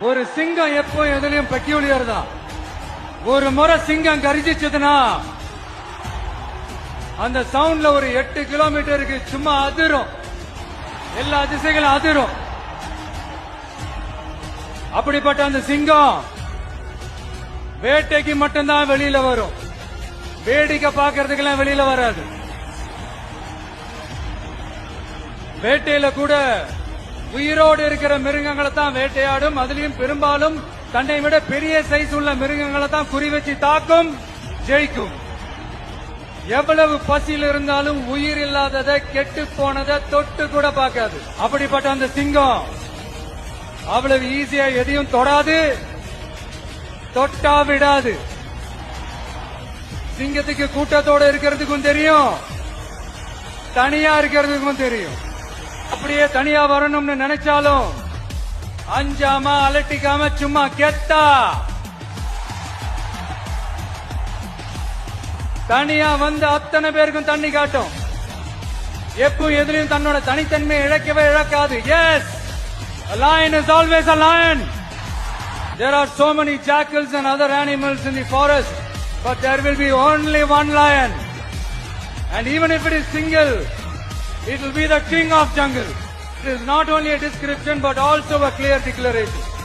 ஒரு சிங்கம் எப்போ எதுலயும் பெக்யூலியர் தான் ஒரு முறை சிங்கம் கரிச்சிச்சதுன்னா அந்த சவுண்ட்ல ஒரு எட்டு கிலோமீட்டருக்கு சும்மா அதிரும். எல்லா திசைகளும் அதிரும். அப்படிப்பட்ட அந்த சிங்கம் வேட்டைக்கு மட்டும்தான் வெளியில வரும். வேடிக்கை பார்க்கறதுக்கெல்லாம் வெளியில வராது. வேட்டையில கூட உயிரோடு இருக்கிற மிருகங்களை தான் வேட்டையாடும். அதுலயும் பெரும்பாலும் தன்னை விட பெரிய சைஸ் உள்ள மிருகங்களை தான் குறி வச்சு தாக்கும் ஜெயிக்கும். எவ்வளவு பசியில் இருந்தாலும் உயிர் இல்லாததை கெட்டு போனதை தொட்டு கூட பார்க்காது. அப்படிப்பட்ட அந்த சிங்கம் அவ்வளவு ஈஸியா எதையும் தொடாது தொட்டா விடாது. சிங்கத்துக்கு கூட்டத்தோட இருக்கிறதுக்கும் தெரியும் தனியா இருக்கிறதுக்கும் தெரியும். அப்படியே தனியா வரணும்னு நினைச்சாலும் அஞ்சாமா அலட்டிக்காம சும்மா கெத்தா தனியா வந்து அத்தனை பேருக்கும் தண்ணி காட்டும் எப்பவும் எதிரையும் தன்னோட தனித்தன்மையை இழக்கவே இழக்காது as lion is always a lion there are so many jackals and other animals in the forest but there will be only one lion and even if it is single it will be the king of jungle. It is not only a description but also a clear declaration.